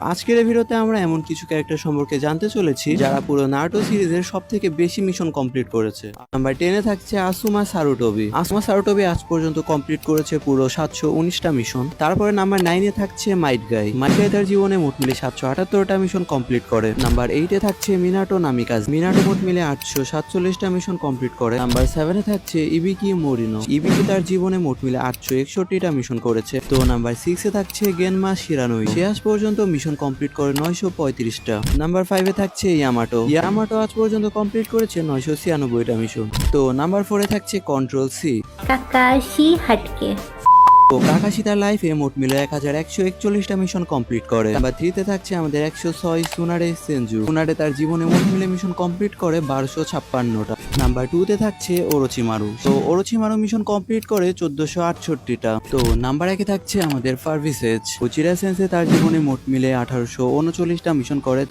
আজকের ভিডিওতে আমরা এমন কিছু ক্যারেক্টার সম্পর্কে জানতে চলেছি যারা পুরো নারুটো সিরিজের সব থেকে বেশি মিশন কমপ্লিট করেছে। নাম্বার টেনে থাকছে আসুমা সারুটোবি আসুমা সারুটোবি আজ পর্যন্ত কমপ্লিট করেছে পুরো সাতশো উনিশটা মিশন তারপরে নাম্বার নাইনে থাকছে মাইট গাই মাইট তার জীবনে মোট মিলে সাতশো আটাত্তরটা মিশন কমপ্লিট করে। নাম্বার এইটে থাকছে মিনাটো নামিকাজ মিনাটো মোট মিলে আটশো সাতচল্লিশটা মিশন কমপ্লিট করে। নাম্বার সেভেনে থাকছে ইবিকি মরিনো ইবিকি তার জীবনে মোট মিলে আটশো একষট্টিটা মিশন করেছে। তো নাম্বার সিক্সে থাকছে গেনমা শিরানোই সে আজ পর্যন্ত মিশন কমপ্লিট করে নয়শো পঁয়ত্রিশটা। নাম্বার ফাইভে থাকছে ইয়ামাটো ইয়ামাটো আজ পর্যন্ত কমপ্লিট করেছে নয়শো ছিয়ানব্বইটা মিশন তো নাম্বার ফোরে থাকছে কন্ট্রোল সি কাকাশি হাটকে তো কাকাশি তার লাইফে মোট মিলে এক হাজার একশো একচল্লিশটা মিশন কমপ্লিট করে। নাম্বার থ্রিতে থাকছে আমাদের একশো ছয় সুনারে সেনজু। সুনারে তার জীবনে মোট মিলে মিশন কমপ্লিট করে বারোশো ছাপ্পান্নটা। নাম্বার টুতে থাকছে ওরোচিমারু তো ওরোচিমারু মিশন কমপ্লিট করে চোদ্দশো আটষট্টিটা। তো নাম্বার একে থাকছে আমাদের ফার্ভিসেজ উচিরা সেন্সে তার জীবনে মোট মিলে আঠারোশো উনচল্লিশটা মিশন করে।